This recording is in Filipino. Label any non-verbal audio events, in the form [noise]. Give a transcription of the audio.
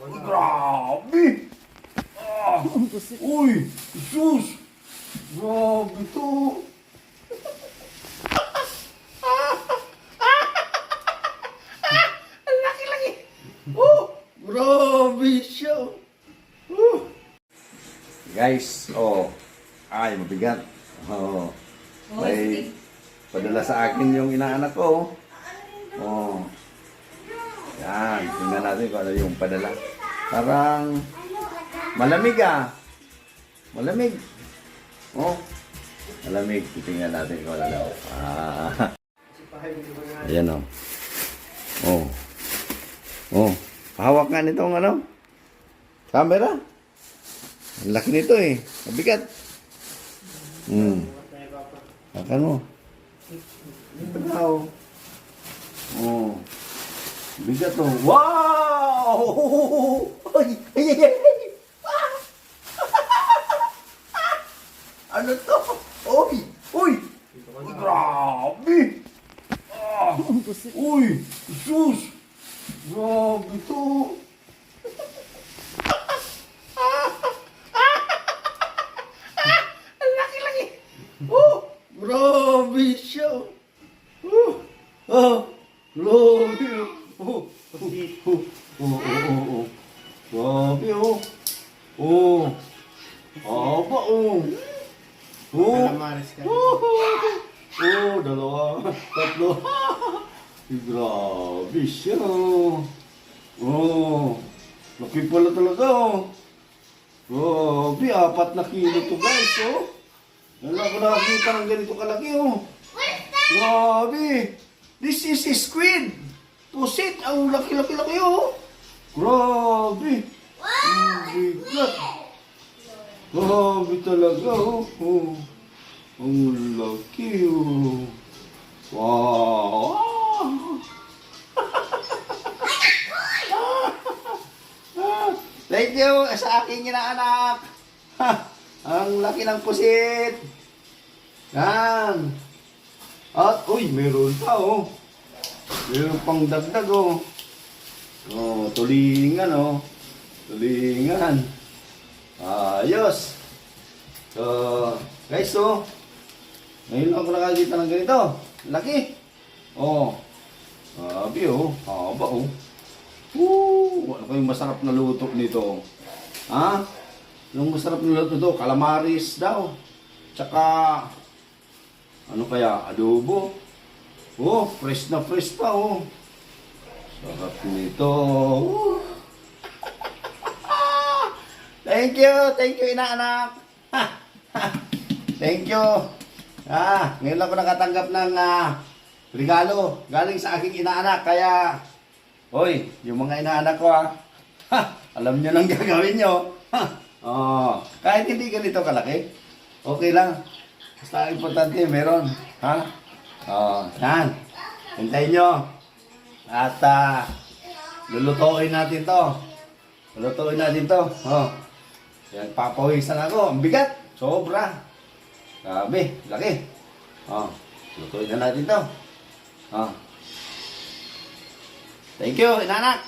Grabe! Ah! Uy! Sus! Grabe to! Laki-laki! Oh! Grabe siya! Oh! Guys, oh. Ay, mabigat. Oh. May padala sa akin yung inaanak ko. Oh. Yan, tingnan natin kung ano yung padala. Parang malamig ah. Malamig. Oh. Malamig. Titingnan natin kung ano. Ah. Ayan oh. Oh. Oh. Hawak nga nitong ano. Camera. Ang laki nito eh. Mabigat. Hmm. Akan mo. Wow. Oh. Bigat to. Wow! Ay, ay, ay, ay. Ah! [laughs] ano to? Uy! Uy! Uy, grabe! Ah! Uy! Sus! Grabe to! Ang laki-laki! Oh! Grabe siya! Oh! Oh! Grabe! Oh! Oh! Oh! Oh! Oh! Oh! Oh! Grabe oh! Oh! Aba oh! Oh! Maris ka. Oh! Oh! Dalawa! Tatlo! Grabe siya! Oh! Laki pala talaga oh! Grabe! Apat na kilo to guys oh! Wala ko nakakita ng ganito kalaki oh! Grabe! This is squid! Pusit! Ang laki-laki-laki oh! Grabe! Ang bigat! Grabe talaga oh! oh. Ang laki oh! Wow! [laughs] Thank you sa aking inaanak! Ha! [laughs] Ang laki ng pusit! Yan! At, uy, meron pa, oh. Meron pang dagdag, oh. Oh, tulingan, oh. Tulingan. Ayos. So, guys, oh. Ngayon ako nakakita ng ganito. Laki. Oh. Sabi, oh. Haba, oh. Woo! Ano kayong masarap na luto nito? Ha? Yung masarap na luto to, calamaris daw. Tsaka, ano kaya, adobo. Oh, fresh na fresh pa, oh. Sarap nito. [laughs] Thank you, thank you, inaanak. [laughs] thank you. Ah, ngayon lang ako nakatanggap ng ah, regalo galing sa aking inaanak. Kaya, Hoy, yung mga inaanak ko ah. [laughs] Alam nyo nang gagawin nyo. Ha, oh, kahit hindi ganito kalaki, okay lang. Basta importante, meron. Ha? Oh, yan. Hintayin nyo. At ah, lulutuin natin to. Lulutuin natin to. Oh. Yan, papawisan ako. Ang bigat. Sobra. Grabe, laki. Oh, lutuin na natin to. Oh. Thank you, inanak.